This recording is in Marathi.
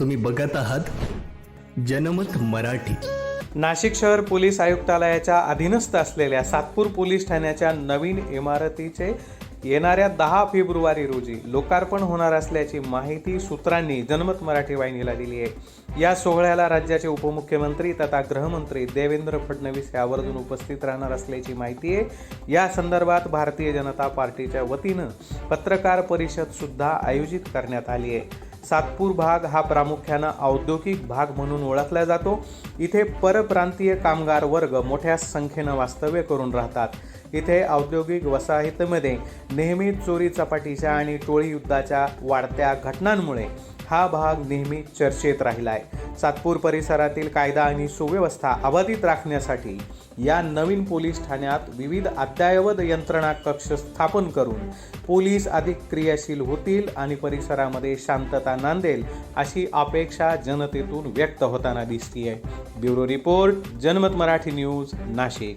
तुम्ही बघत आहात जनमत मराठी. नाशिक शहर पोलीस आयुक्तालयाच्या अधीनस्थ असलेल्या सातपूर पोलीस ठाण्याच्या नवीन इमारतीचे येणाऱ्या दहा फेब्रुवारी रोजी लोकार्पण होणार असल्याची माहिती सूत्रांनी जनमत मराठी वाहिनीला दिली आहे. या सोहळ्याला राज्याचे उपमुख्यमंत्री तथा गृहमंत्री देवेंद्र फडणवीस हे आवर्जून उपस्थित राहणार असल्याची माहिती आहे. या संदर्भात भारतीय जनता पार्टीच्या वतीनं पत्रकार परिषद सुद्धा आयोजित करण्यात आली आहे. सातपूर भाग हा प्रामुख्यानं औद्योगिक भाग म्हणून ओळखला जातो. इथे परप्रांतीय कामगार वर्ग मोठ्या संख्येनं वास्तव्य करून राहतात. इथे औद्योगिक वसाहतीमध्ये नेहमी चोरी चपाटीच्या आणि टोळी युद्धाच्या वाढत्या घटनांमुळे हा भाग नेहमी चर्चेत राहिला आहे सातपूर परिसरातील कायदा आणि सुव्यवस्था अबाधित राखण्यासाठी या नवीन पोलीस ठाण्यात विविध अद्ययावत यंत्रणा कक्ष स्थापन करून पोलीस अधिक क्रियाशील होतील आणि परिसरामध्ये शांतता नांदेल अशी अपेक्षा जनतेतून व्यक्त होताना दिसतीये. ब्युरो रिपोर्ट जनमत मराठी न्यूज नाशिक.